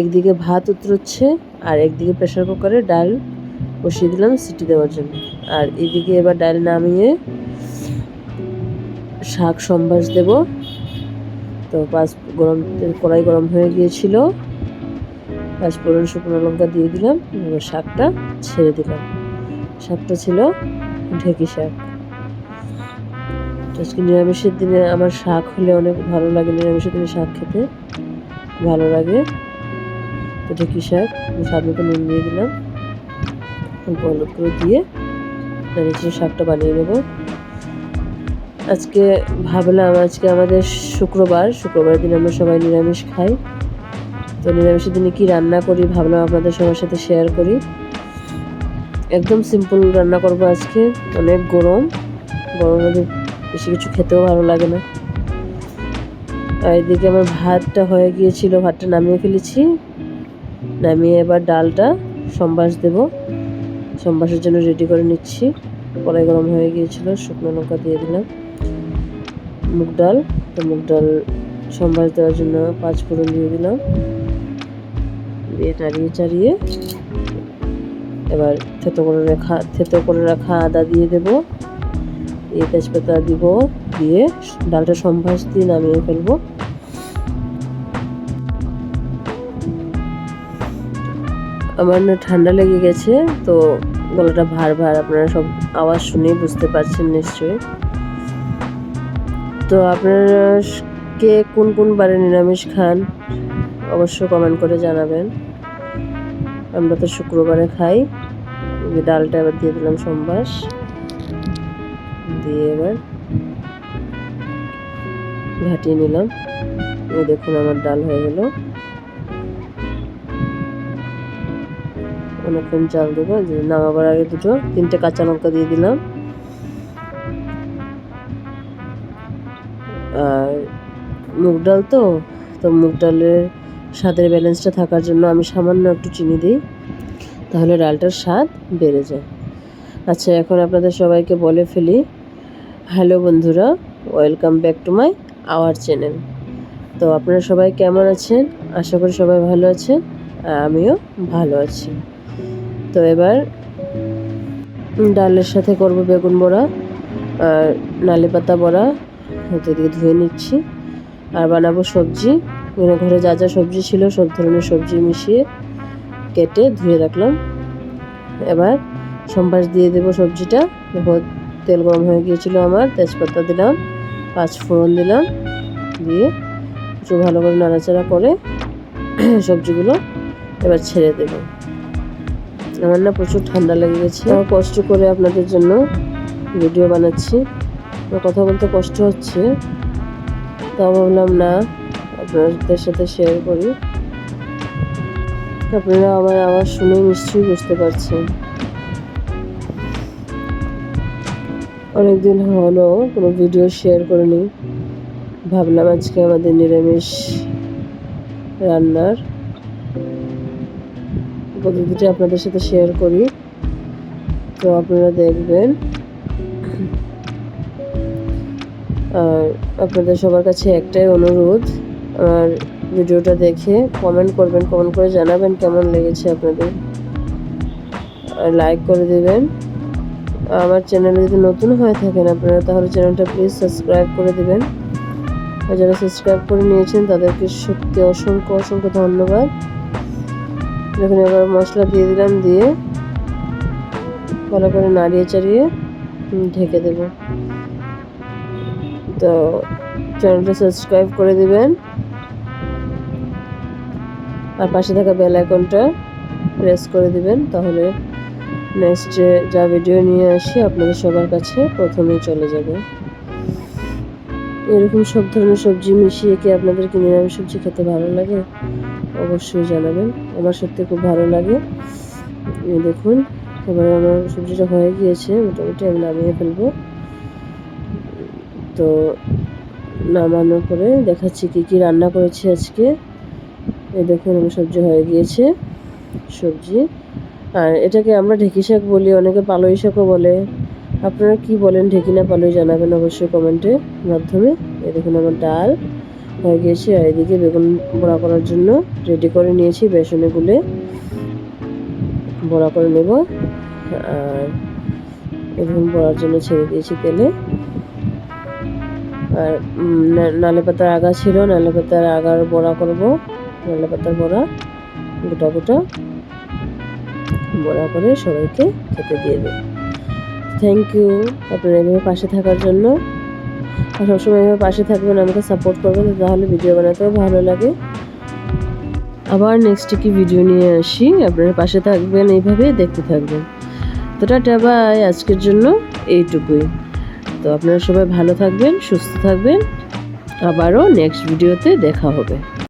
একদিকে ভাত উতরোচ্ছে আর একদিকে প্রেশার কুকারে ডাল বসিয়ে দিলাম সিটি দেওয়ার জন্য। আর এদিকে এবার ডাল নামিয়ে শাক সম্বাস দেব। তো পাঁচ গরম, কড়াই গরম হয়ে গিয়েছিল। পাঁচ ফোড়ন শুকনো লঙ্কা দিয়ে দিলাম, এবার শাকটা ছেড়ে দিলাম। শাকটা ছিল ঢেকি শাক। আজকে নিরামিষের দিনে আমার শাক হলে অনেক ভালো লাগে, নিরামিষের দিনে শাক খেতে। ভালো লাগে। তো ঢেকি শাক? আমি স্বাদ মতো নুন দিয়ে দিলাম। অল্প হলুদ করে দিয়ে নিচে শাকটা বানিয়ে নেব। আজকে ভাবলাম, আজকে আমাদের শুক্রবার। শুক্রবার দিন আমরা সবাই নিরামিষ খাই। তো নিরামিষের দিনে কি রান্না করি ভাবলাম আপনাদের সবার সাথে শেয়ার করি। একদম সিম্পল রান্না করব আজকে। অনেক গরম। মধ্যে বেশি কিছু খেতেও ভালো লাগে না। আর এদিকে আমার ভাতটা হয়ে গিয়েছিল, ভাতটা নামিয়ে ফেলেছি। নামিয়ে এবার ডালটা সম্বাস দেব। সম্বাসের জন্য রেডি করে নিচ্ছি। কড়াই গরম হয়ে গিয়েছিল, শুকনো লঙ্কা দিয়ে দিলাম। মুগ ডাল, তো মুগ ডাল সম্বাস দেওয়ার জন্য পাঁচ ফোড়ন দিয়ে দিলাম। দিয়ে নাড়িয়ে চাড়িয়ে এবার থেতো করে রাখা, থেতো করে রাখা আদা দিয়ে দেব। দিয়ে তেজপাতা দিব। দিয়ে ডালটা সম্ভাস দিয়ে নামিয়ে ফেলব। আমার না ঠান্ডা লেগে গেছে, তো গলাটা ভার ভার, আপনারা সব আওয়াজ শুনেই বুঝতে পারছেন নিশ্চয়ই। তো আপনারা কে কোন কোন বারে নিরামিষ খান, অবশ্য কমেন্ট করে জানাবেন। আমরা তো শুক্রবারে খাই ডালটা এবার দিয়ে দিলাম সোমবাস। দিয়ে এবার ঘাটিয়ে নিলাম। দেখুন আমার ডাল হয়ে গেল। অনেকক্ষণ চাল দেবো নামাবার আগে দুটো, তিনটে কাঁচা লঙ্কা দিয়ে দিলাম। আর মুগ ডাল তো তো মুগ ডালের স্বাদের ব্যালেন্সটা থাকার জন্য আমি সামান্য একটু চিনি দিই, তাহলে ডালটার স্বাদ বেড়ে যায়। আচ্ছা এখন আপনাদের সবাইকে বলে ফেলি, হ্যালো বন্ধুরা, welcome back to my, our channel. তো আপনারা সবাই কেমন আছেন? আশা করি সবাই ভালো আছেন, আমিও ভালো আছি। তো এবার ডালের সাথে করব বেগুন বড়া আর নালি পাতা বড়া। দিয়ে ধুয়ে নিচ্ছি। আর বানাবো সবজি। মানে ঘরে যা যা সবজি ছিল, সব ধরনের সবজি মিশিয়ে কেটে ধুয়ে রাখলাম। এবার সম্বাস দিয়ে দেবো সবজিটা। তেল গরম হয়ে গিয়েছিল আমার, তেজপাতা দিলাম, পাঁচ ফোড়ন দিলাম, দিয়ে একটু ভালো করে নাড়াচাড়া করে সবজিগুলো এবার ছেড়ে দেবো। আমার না প্রচুর ঠান্ডা লেগে গেছে আমার কষ্ট করে আপনাদের জন্য ভিডিও বানাচ্ছি। কথা বলতে কষ্ট হচ্ছে। তাও ভাবলাম না, আপনাদের সাথে শেয়ার করি। আপনারা আমার আওয়াজ শুনে নিশ্চয়ই বুঝতে পারছেন। অনেকদিন হলো কোনো ভিডিও শেয়ার করিনি। ভাবলাম আজকে আমাদের নিরামিষ রান্নার পদ্ধতিটা আপনাদের সাথে শেয়ার করি। তো আপনারা দেখবেন। আর আপনাদের সবার কাছে একটাই অনুরোধ, আর ভিডিওটা দেখে কমেন্ট করবেন কমেন্ট করে জানাবেন কেমন লেগেছে আপনাদের। আর লাইক করে দেবেন। আমার চ্যানেলে যদি নতুন হয়ে থাকেন আপনারা, তাহলে চ্যানেলটা প্লিজ সাবস্ক্রাইব করে দেবেন। আর যারা সাবস্ক্রাইব করে নিয়েছেন, তাদেরকে সত্যি অসংখ্য অসংখ্য ধন্যবাদ। দেখুন, এবার মশলা দিয়ে দিলাম, দিয়ে ভালো করে নাড়িয়ে চাড়িয়ে ঢেকে দেব। তো চ্যানেলটা সাবস্ক্রাইব করে দিবেন। আর পাশে থাকা বেল আইকনটা প্রেস করে দিবেন, তাহলে নেক্সট যা ভিডিও নিয়ে আসি, আপনাদের সবার কাছে প্রথমেই চলে যাবে। এরকম সব ধরনের সবজি মিশিয়ে কি আপনাদের কি নিরামিষ সবজি খেতে ভালো লাগে? অবশ্যই জানাবেন। আমার সত্যি খুব ভালো লাগে। দেখুন, এবার আমার সবজিটা হয়ে গিয়েছে, মোটামুটি আমি নামিয়ে ফেলব। তো নামানোর পরে দেখাচ্ছি কি কি রান্না করেছি আজকে। এই দেখুন, আমার সবজি হয়ে গিয়েছে, সবজি। আর এটাকে আমরা ঢেকি শাক বলি, অনেকে পালই শাকও বলে। আপনারা কি বলেন ঢেকি না জানাবেন অবশ্যই কমেন্টের মাধ্যমে। এ দেখুন আমার ডাল হয়ে গিয়েছে আর এদিকে বেগুন বড়া করার জন্য রেডি করে নিয়েছি, বেসনে গুলে বড়া করে নেব। আর বেগুন বড়ার জন্য ছেড়ে দিয়েছি তেলে। আর নালে পাতার আগা ছিল, নালে পাতার আগার বড়া করব। নালে পাতার বড়া, গোটা গোটা বড়া করে সবাইকে খেতে দিয়ে দেব। থ্যাংক ইউ আপনারা এভাবে পাশে থাকার জন্য আর সবসময় এভাবে পাশে থাকবেন, আমাকে সাপোর্ট করবেন তাহলে ভিডিও বানাতেও ভালো লাগে। আবার নেক্সট কি ভিডিও নিয়ে আসি? আপনারা পাশে থাকবেন এইভাবে দেখতে থাকবেন। তো টাটা বাই আজকের জন্য এইটুকুই। তো আপনারা সবাই ভালো থাকবেন, সুস্থ থাকবেন। আবারও নেক্সট ভিডিওতে দেখা হবে।